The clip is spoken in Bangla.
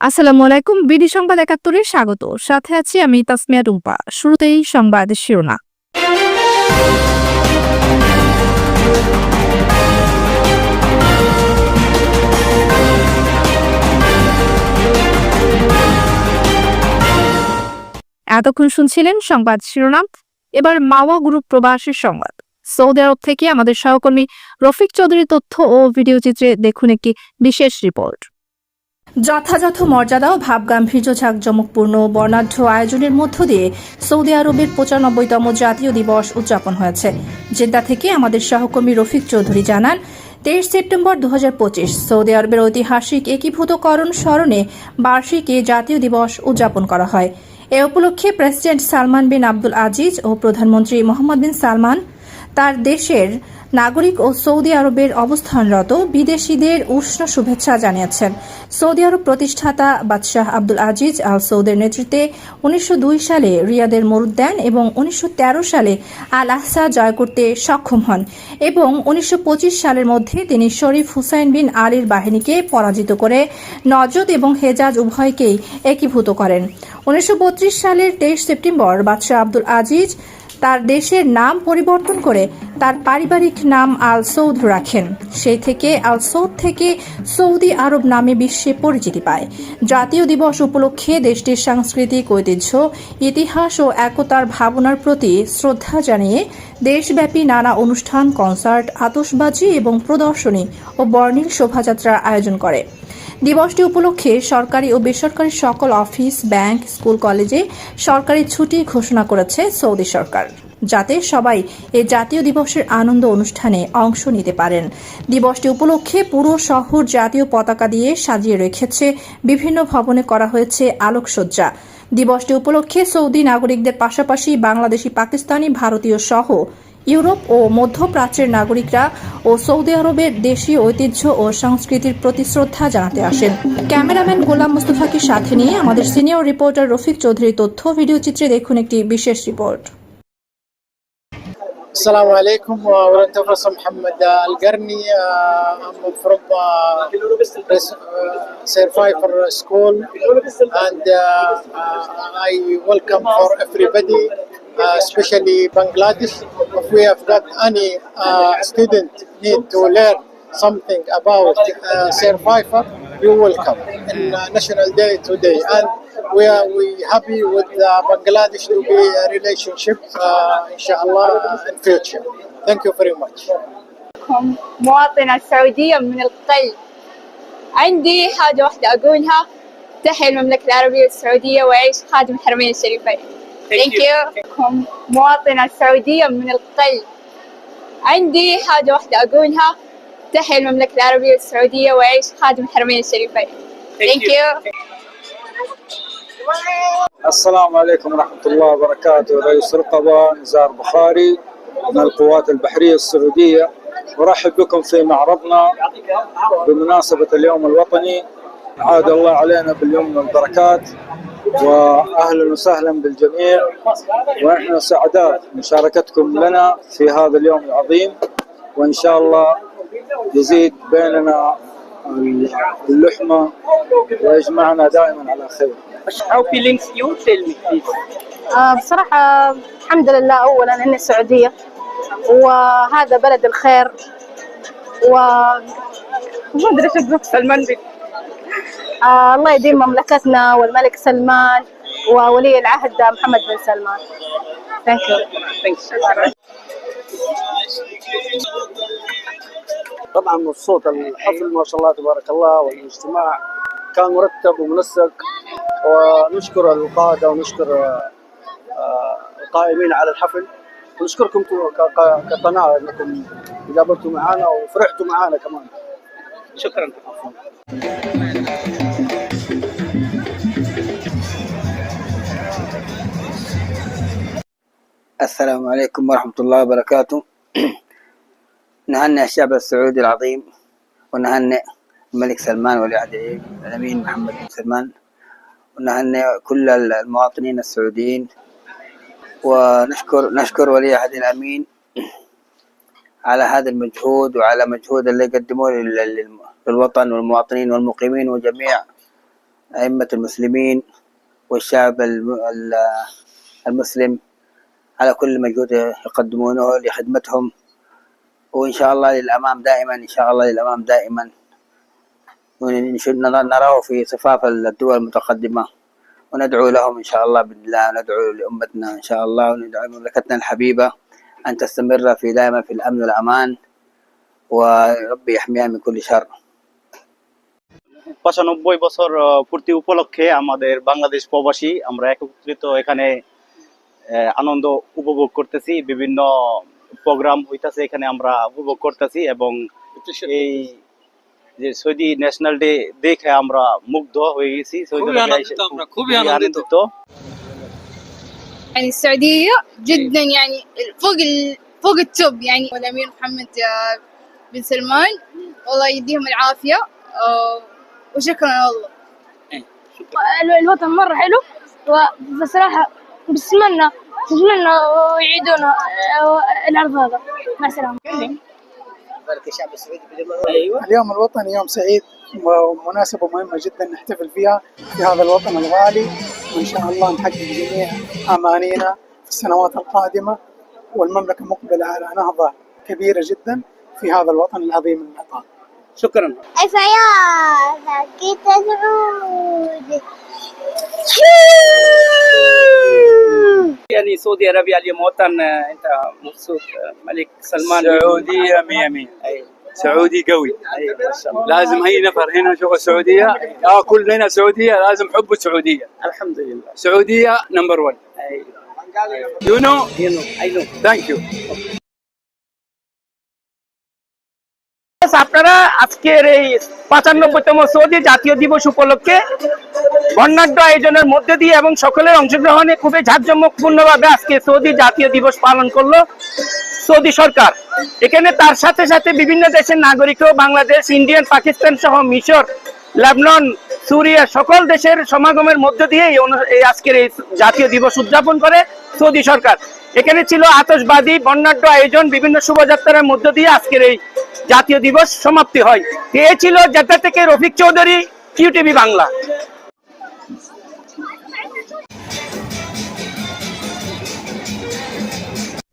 আসসালামু আলাইকুম, বিডি সংবাদ একাত্তরে স্বাগত। সাথে আছি আমি তাসমিয়া রুম্পা। শুরুতেই সংবাদ শিরোনাম। এতক্ষণ শুনছিলেন সংবাদ শিরোনাম। এবার মাওয়া গ্রুপ প্রবাসীর সংবাদ। সৌদি আরব থেকে আমাদের সহকর্মী রফিক চৌধুরীর তথ্য ও ভিডিও চিত্রে দেখুন একটি বিশেষ রিপোর্ট। যথাযথ মর্যাদা ও ভাবগাম্ভীর্য ঝাঁকজমকপূর্ণ বর্ণাঢ্য আয়োজনের মধ্য দিয়ে সৌদি আরবের পঁচানব্বইতম জাতীয় দিবস উদযাপন হয়েছে। জেদ্দা থেকে আমাদের সহকর্মী রফিক চৌধুরী জানান, তেইশ সেপ্টেম্বর দু হাজার পঁচিশ, সৌদি আরবের ঐতিহাসিক একীভূতকরণ স্মরণে বার্ষিক এ জাতীয় দিবস উদযাপন করা হয়। এ উপলক্ষে president Salman bin Abdul Aziz ও প্রধানমন্ত্রী মোহাম্মদ বিন সালমান তার দেশের নাগরিক ও সৌদি আরবের অবস্থানরত বিদেশিদের উষ্ণ শুভেচ্ছা জানিয়েছেন। সৌদি আরব প্রতিষ্ঠাতা বাদশাহ আব্দুল আজিজ আল সৌদের নেতৃত্বে উনিশশো দুই সালে রিয়াদের মরুদ্যান এবং উনিশশো তেরো সালে আল আহসা জয় করতে সক্ষম হন এবং উনিশশো পঁচিশ সালের মধ্যে তিনি শরীফ হুসাইন বিন আলীর বাহিনীকে পরাজিত করে নজদ এবং হেজাজ উভয়কেই একীভূত করেন। উনিশশো বত্রিশ সালের তেইশ সেপ্টেম্বর বাদশাহ আব্দুল আজিজ তার দেশের নাম পরিবর্তন করে তার পারিবারিক নাম আল সৌদ রাখেন। সেই থেকে আল সৌদ থেকে সৌদি আরব নামে বিশ্বে পরিচিতি পায়। জাতীয় দিবস উপলক্ষে দেশটির সাংস্কৃতিক ঐতিহ্য, ইতিহাস ও একতার ভাবনার প্রতি শ্রদ্ধা জানিয়ে দেশব্যাপী নানা অনুষ্ঠান, কনসার্ট, আতশবাজি এবং প্রদর্শনী ও বর্ণিল শোভাযাত্রার আয়োজন করে। দিবসটি উপলক্ষে সরকারি ও বেসরকারি সকল অফিস, ব্যাংক, স্কুল, কলেজে সরকারি ছুটি ঘোষণা করেছে সৌদি সরকার, যাতে সবাই এ জাতীয় দিবসের আনন্দ অনুষ্ঠানে অংশ নিতে পারেন। দিবসটি উপলক্ষে পুরো শহর জাতীয় পতাকা দিয়ে সাজিয়ে রেখেছে, বিভিন্ন ভবনে করা হয়েছে আলোকসজ্জা। দিবসটি উপলক্ষে সৌদি নাগরিকদের পাশাপাশি বাংলাদেশি, পাকিস্তানি, ভারতীয় সহ ইউরোপ ও মধ্যপ্রাচ্যের নাগরিকরা ও সৌদি আরবের দেশীয় ঐতিহ্য ও সংস্কৃতির প্রতি শ্রদ্ধা জানাতে আসেন ক্যামেরাম্যান গোলাম মুস্তফাকে সাথে নিয়ে আমাদের সিনিয়র রিপোর্টার রফিক চৌধুরীর তথ্য ভিডিও চিত্রে দেখুন একটি বিশেষ report السلام عليكم ورحمة الله محمد القرني uh, I'm from uh, Survivor School and uh, uh, I welcome for everybody uh, especially Bangladesh if we have got any uh, student need to learn something about uh, Survivor you welcome in uh, National Day today and we are we happy with uh, Bangladesh to be a relationship uh, inshallah in future. Thank you very much. معكم مواطنة سعودية من القلب عندي حاجة واحدة أقولها تحيا المملكة العربية السعودية وعيش خادم الحرمين الشريفين Thank you. معكم مواطنة سعودية من القلب. عندي حاجة واحدة أقولها. تحيا المملكة العربية السعودية وعيش خادم الحرمين الشريفين. Thank you. السلام عليكم ورحمة الله وبركاته. رئيس رقبة نزار بخاري من القوات البحرية السعودية. أرحب بكم في معرضنا بمناسبة اليوم الوطني. عاد الله علينا باليوم والبركات وأهلا وسهلا بالجميع. ونحن سعداء بمشاركتكم لنا في هذا اليوم العظيم. وإن شاء الله يزيد بيننا اللحمة ويجمعنا دائما على خير. How feelings you? Tell me please. آه، بصراحة الحمد لله أولا أني سعودية وهذا بلد الخير و ما أدري إيش أقول سلمان آه الله يديم مملكتنا والملك سلمان وولي العهد محمد بن سلمان. يو thanks. طبعا مبسوط الحفل ما شاء الله تبارك الله والاجتماع كان مرتب ومنسق ونشكر القادة ونشكر آه، القائمين على الحفل. ونشكركم كقناة إنكم تقابلتوا معنا وفرحتوا معنا كمان. شكرا. السلام عليكم ورحمة الله وبركاته. نهنئ الشعب السعودي العظيم ونهنئ الملك سلمان ولي عهد الأمين محمد بن سلمان ونهنئ كل المواطنين السعوديين ونشكر نشكر ولي عهد الأمين على هذا المجهود وعلى مجهود اللي قدموه لل- لل- للوطن والمواطنين والمقيمين وجميع أئمة المسلمين والشعب الم- ال- المسلم على كل مجهود يقدمونه لخدمتهم. وإن شاء الله للأمام دائما إن شاء الله للأمام دائما. نراه في صفاف الدول المتقدمة. وندعو لهم إن شاء الله بإذن الله ندعو لأمتنا إن شاء الله وندعو مملكتنا الحبيبة. أن تستمر في دائما في الأمن والأمان وربي يحميها من كل شر পঁচানব্বই বছর আহ, পূর্তি উপলক্ষে আমাদের বাংলাদেশ প্রবাসী আমরা একত্রিত এখানে আহ, আনন্দ উপভোগ করতেছি বিভিন্ন প্রোগ্রাম হইতাছে এখানে আমরা উপভোগ করতেছি এবং এই যে সৌদি ন্যাশনাল ডে দেখে আমরা মুগ্ধ হয়ে গেছি সৌদি খুবই আরবে আনন্দিত يعني السعودية جدا يعني فوق ال... فوق التوب يعني. والأمير محمد آه، بن سلمان. والله يديهم العافية. آه، وشكرا والله الوطن مرة حلو. وبصراحة بتمنى بتمنى يعيدونا العرض هذا. مع السلامة. اليوم الوطني يوم سعيد ومناسبة مهمة جدا نحتفل فيها في هذا الوطن الغالي. وإن شاء الله نحقق جميع أمانينا في السنوات القادمة والمملكة مقبلة على نهضة كبيرة جدا في هذا الوطن العظيم العطاء شكرا. سيارة كيت سعود يعني سعودي عربية اليوم وطن آه، أنت مبسوط آه، ملك سلمان؟ سعودية مية مية. أي. سعودي قوي أي ما شاء الله لازم اي نفر هنا شوف السعوديه اه كلنا سعوديه لازم حب السعوديه الحمد لله سعوديه نمبر 1 أي. يو نو You know, I know. ثانك يو আপনারা আজকের এই পঁচানব্বইতম সৌদি জাতীয় দিবস উপলক্ষে বর্ণাঢ্য আয়োজনের মধ্যে দিয়ে এবং সকলের অংশগ্রহণে খুবই ঝাঁকজমকপূর্ণভাবে আজকে সৌদি জাতীয় দিবস পালন করলো সৌদি সরকার। এখানে তার সাথে সাথে বিভিন্ন দেশের নাগরিকও বাংলাদেশ, ইন্ডিয়ান, পাকিস্তান সহ মিশর, লেবনন, সুরিয়া সকল দেশের সমাগমের মধ্য দিয়ে এই আজকের এই জাতীয় দিবস উদযাপন করে সৌদি সরকার। এখানে ছিল আতশবাদী বর্ণাঢ্য আয়োজন, বিভিন্ন শোভাযাত্রার মধ্য দিয়ে আজকের এই জাতীয় দিবস সমাপ্তি হয়। এ ছিল জেদ্দা থেকে রফিক চৌধুরী, কিউ টিভি বাংলা।